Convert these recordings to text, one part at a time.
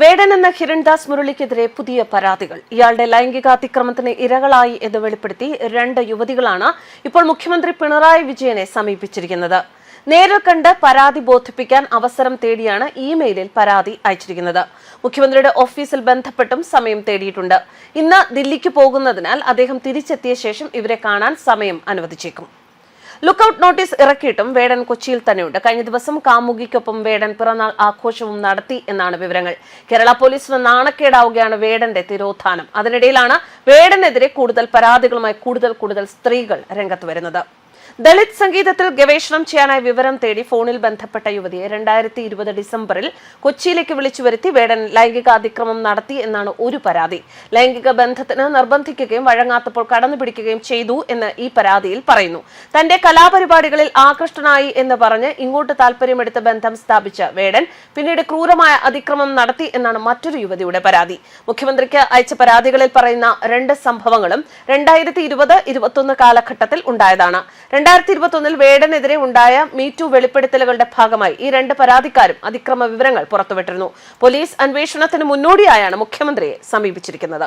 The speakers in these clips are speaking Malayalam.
വേടൻ എന്ന ഹിരൺദാസ് മുരളിക്കെതിരെ പുതിയ പരാതികൾ. ഇയാളുടെ ലൈംഗിക അതിക്രമത്തിന് ഇരകളായി എന്ന് വെളിപ്പെടുത്തി രണ്ട് യുവതികളാണ് ഇപ്പോൾ മുഖ്യമന്ത്രി പിണറായി വിജയനെ സമീപിച്ചിരിക്കുന്നത്. നേരിൽ കണ്ട് പരാതി ബോധിപ്പിക്കാൻ അവസരം തേടിയാണ് ഇമെയിലിൽ പരാതി അയച്ചിരിക്കുന്നത്. മുഖ്യമന്ത്രിയുടെ ഓഫീസിൽ ബന്ധപ്പെട്ടും സമയം തേടിയിട്ടുണ്ട്. ഇന്ന് ദില്ലിക്ക് പോകുന്നതിനാൽ അദ്ദേഹം തിരിച്ചെത്തിയ ശേഷം ഇവരെ കാണാൻ സമയം അനുവദിച്ചേക്കും. ലുക്കൌട്ട് നോട്ടീസ് ഇറക്കിയിട്ടും വേടൻ കൊച്ചിയിൽ തന്നെയുണ്ട്. കഴിഞ്ഞ ദിവസം കാമുകിക്കൊപ്പം വേടൻ പിറന്നാൾ ആഘോഷവും നടത്തി എന്നാണ് വിവരങ്ങൾ. കേരള പോലീസിന് നാണക്കേടാവുകയാണ് വേടന്റെ തിരോധാനം. അതിനിടയിലാണ് വേടനെതിരെ കൂടുതൽ പരാതികളുമായി കൂടുതൽ കൂടുതൽ സ്ത്രീകൾ രംഗത്ത് വരുന്നത്. ദളിത് സംഗീതത്തിൽ ഗവേഷണം ചെയ്യാനായി വിവരം തേടി ഫോണിൽ ബന്ധപ്പെട്ട യുവതിയെ രണ്ടായിരത്തി ഇരുപത് ഡിസംബറിൽ കൊച്ചിയിലേക്ക് വിളിച്ചു വരുത്തി വേടൻ ലൈംഗിക അതിക്രമം നടത്തി എന്നാണ് ഒരു പരാതി. ലൈംഗിക ബന്ധത്തിന് നിർബന്ധിക്കുകയും വഴങ്ങാത്തപ്പോൾ കടന്നു പിടിക്കുകയും ചെയ്തു എന്ന് ഈ പരാതിയിൽ പറയുന്നു. തന്റെ കലാപരിപാടികളിൽ ആകൃഷ്ടനായി എന്ന് പറഞ്ഞ് ഇങ്ങോട്ട് താല്പര്യമെടുത്ത ബന്ധം സ്ഥാപിച്ച വേടൻ പിന്നീട് ക്രൂരമായ അതിക്രമം നടത്തി എന്നാണ് മറ്റൊരു യുവതിയുടെ പരാതി. മുഖ്യമന്ത്രിക്ക് അയച്ച പരാതികളിൽ പറയുന്ന രണ്ട് സംഭവങ്ങളും രണ്ടായിരത്തി ഇരുപത് ഇരുപത്തൊന്ന് കാലഘട്ടത്തിൽ ഉണ്ടായതാണ്. രണ്ടായിരത്തി ഇരുപത്തൊന്നിൽ വേടനെതിരെ ഉണ്ടായ മീറ്റു വെളിപ്പെടുത്തലുകളുടെ ഭാഗമായി ഈ രണ്ട് പരാതിക്കാരും അതിക്രമ വിവരങ്ങൾ പുറത്തുവിട്ടിരുന്നു. പോലീസ് അന്വേഷണത്തിന് മുന്നോടിയായാണ് മുഖ്യമന്ത്രിയെ സമീപിച്ചിരിക്കുന്നത്.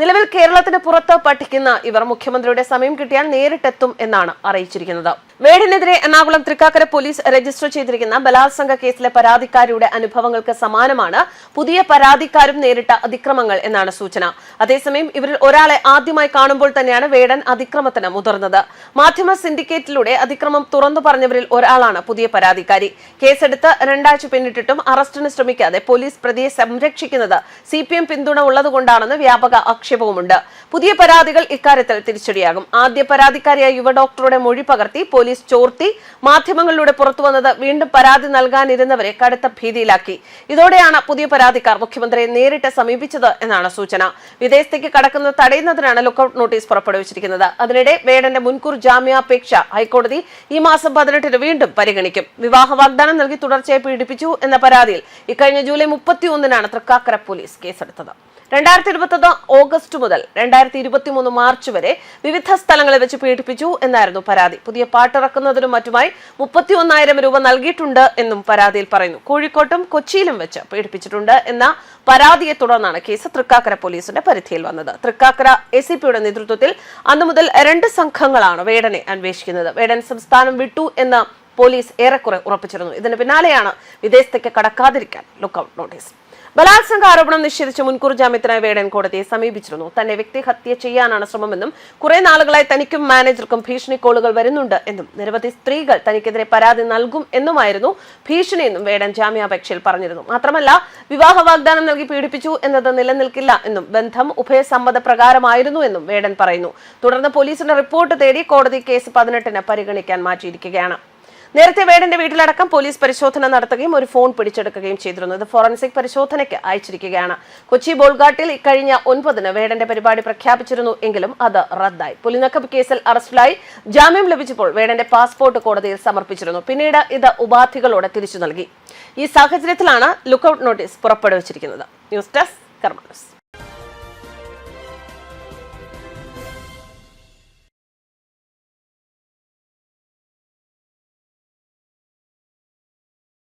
നിലവിൽ കേരളത്തിന് പുറത്ത് പഠിക്കുന്ന ഇവർ മുഖ്യമന്ത്രിയുടെ സമയം കിട്ടിയാൽ നേരിട്ടെത്തും എന്നാണ് അറിയിച്ചിരിക്കുന്നത്. വേടിനെതിരെ എറണാകുളം തൃക്കാക്കര പോലീസ് രജിസ്റ്റർ ചെയ്തിരിക്കുന്ന ബലാത്സംഗ കേസിലെ പരാതിക്കാരിയുടെ അനുഭവങ്ങൾക്ക് സമാനമാണ് പുതിയ പരാതിക്കാരും നേരിട്ട അതിക്രമങ്ങൾ എന്നാണ് സൂചന. അതേസമയം ഇവരിൽ ഒരാളെ ആദ്യമായി കാണുമ്പോൾ തന്നെയാണ് വേടൻ അതിക്രമത്തിന് മുതിർന്നത്. മാധ്യമ സിൻഡിക്കേറ്റിലൂടെ അതിക്രമം തുറന്നു പറഞ്ഞവരിൽ ഒരാളാണ് പുതിയ പരാതിക്കാരി. കേസെടുത്ത് രണ്ടാഴ്ച പിന്നിട്ടിട്ടും അറസ്റ്റിന് ശ്രമിക്കാതെ പോലീസ് പ്രതിയെ സംരക്ഷിക്കുന്നത് സി പി എം പിന്തുണ ഉള്ളതുകൊണ്ടാണെന്ന് വ്യാപക ആക്ഷേപവുമുണ്ട്. പുതിയ പരാതികൾ ഇക്കാര്യത്തിൽ തിരിച്ചടിയാകും. ആദ്യ പരാതിക്കാരിയായ യുവ ഡോക്ടറുടെ മൊഴി പകർത്തി പോലീസ് ചോർത്തി മാധ്യമങ്ങളിലൂടെ പുറത്തുവന്നത് വീണ്ടും പരാതി നൽകാനിരുന്നവരെ കടുത്ത ഭീതിയിലാക്കി. ഇതോടെയാണ് പുതിയ പരാതിക്കാർ മുഖ്യമന്ത്രിയെ നേരിട്ട് സമീപിച്ചത് എന്നാണ് സൂചന. വിദേശത്തേക്ക് കടക്കുന്നത് തടയുന്നതിനാണ് ലുക്കൌട്ട് നോട്ടീസ് പുറപ്പെടുവിച്ചിരിക്കുന്നത്. അതിനിടെ വേടന്റെ മുൻകൂർ ജാമ്യാപേക്ഷ ഹൈക്കോടതി ഈ മാസം പതിനെട്ടിന് വീണ്ടും പരിഗണിക്കും. വിവാഹ വാഗ്ദാനം നൽകി തുടർച്ചയായി പീഡിപ്പിച്ചു എന്ന പരാതിയിൽ ഇക്കഴിഞ്ഞ ജൂലൈ മുപ്പത്തിയൊന്നിനാണ് തൃക്കാക്കര പോലീസ് കേസെടുത്തത്. രണ്ടായിരത്തി ഇരുപത്തൊന്ന് ഓഗസ്റ്റ് മുതൽ രണ്ടായിരത്തി ഇരുപത്തി മൂന്ന് മാർച്ച് വരെ വിവിധ സ്ഥലങ്ങളിൽ വെച്ച് പീഡിപ്പിച്ചു എന്നായിരുന്നു പരാതി. പുതിയ പാട്ടിറക്കുന്നതിനും മറ്റുമായി മുപ്പത്തി ഒന്നായിരം രൂപ നൽകിയിട്ടുണ്ട് എന്നും പരാതിയിൽ പറയുന്നു. കോഴിക്കോട്ടും കൊച്ചിയിലും വെച്ച് പീഡിപ്പിച്ചിട്ടുണ്ട് എന്ന പരാതിയെ തുടർന്നാണ് കേസ് തൃക്കാക്കര പോലീസിന്റെ പരിധിയിൽ വന്നത്. തൃക്കാക്കര എ സി പിയുടെ നേതൃത്വത്തിൽ അന്നു മുതൽ രണ്ട് സംഘങ്ങളാണ് വേടനെ അന്വേഷിക്കുന്നത്. വേടൻ സംസ്ഥാനം വിട്ടു എന്ന് പോലീസ് ഏറെക്കുറെ ഉറപ്പിച്ചിരുന്നു. ഇതിന് പിന്നാലെയാണ് വിദേശത്തേക്ക് കടക്കാതിരിക്കാൻ ലുക്കൌട്ട് നോട്ടീസ് ബലാത്സംഗ ആരോപണം നിഷേധിച്ച് മുൻകൂർ ജാമ്യത്തിനായി വേടൻ കോടതിയെ സമീപിച്ചിരുന്നു. തന്നെ വ്യക്തിഹത്യ ചെയ്യാനാണ് ശ്രമമെന്നും കുറെ നാളുകളായി തനിക്കും മാനേജർക്കും ഭീഷണി കോളുകൾ വരുന്നുണ്ട് എന്നും നിരവധി സ്ത്രീകൾ തനിക്കെതിരെ പരാതി നൽകും എന്നുമായിരുന്നു ഭീഷണിയെന്നും വേടൻ ജാമ്യാപേക്ഷയിൽ പറഞ്ഞിരുന്നു. മാത്രമല്ല വിവാഹ വാഗ്ദാനം നൽകി പീഡിപ്പിച്ചു എന്നത് നിലനിൽക്കില്ല എന്നും ബന്ധം ഉഭയസമ്മത പ്രകാരമായിരുന്നു എന്നും വേടൻ പറയുന്നു. തുടർന്ന് പോലീസിന്റെ റിപ്പോർട്ട് തേടി കോടതി കേസ് പതിനെട്ടിന് പരിഗണിക്കാൻ മാറ്റിയിരിക്കുകയാണ്. നേരത്തെ വേടന്റെ വീട്ടിലടക്കം പോലീസ് പരിശോധന നടത്തുകയും ഒരു ഫോൺ പിടിച്ചെടുക്കുകയും ചെയ്തിരുന്നു. ഇത് ഫോറൻസിക് പരിശോധനയ്ക്ക് അയച്ചിരിക്കുകയാണ്. കൊച്ചി ബോൾഗാട്ടിൽ ഇക്കഴിഞ്ഞ ഒൻപതിന് വേടന്റെ പരിപാടി പ്രഖ്യാപിച്ചിരുന്നു എങ്കിലും അത് റദ്ദായി. പുലിനക്കപ്പ് കേസിൽ അറസ്റ്റിലായി. ജാമ്യം ലഭിച്ചപ്പോൾ വേടന്റെ പാസ്പോർട്ട് കോടതിയിൽ സമർപ്പിച്ചിരുന്നു. പിന്നീട് ഇത് ഉപാധികളോടെ തിരിച്ചു നൽകി. ഈ സാഹചര്യത്തിലാണ് ലുക്കൌട്ട് നോട്ടീസ് പുറപ്പെടുവിച്ചിരിക്കുന്നത്. ന്യൂസ് ഡെസ്ക് കർമ്മ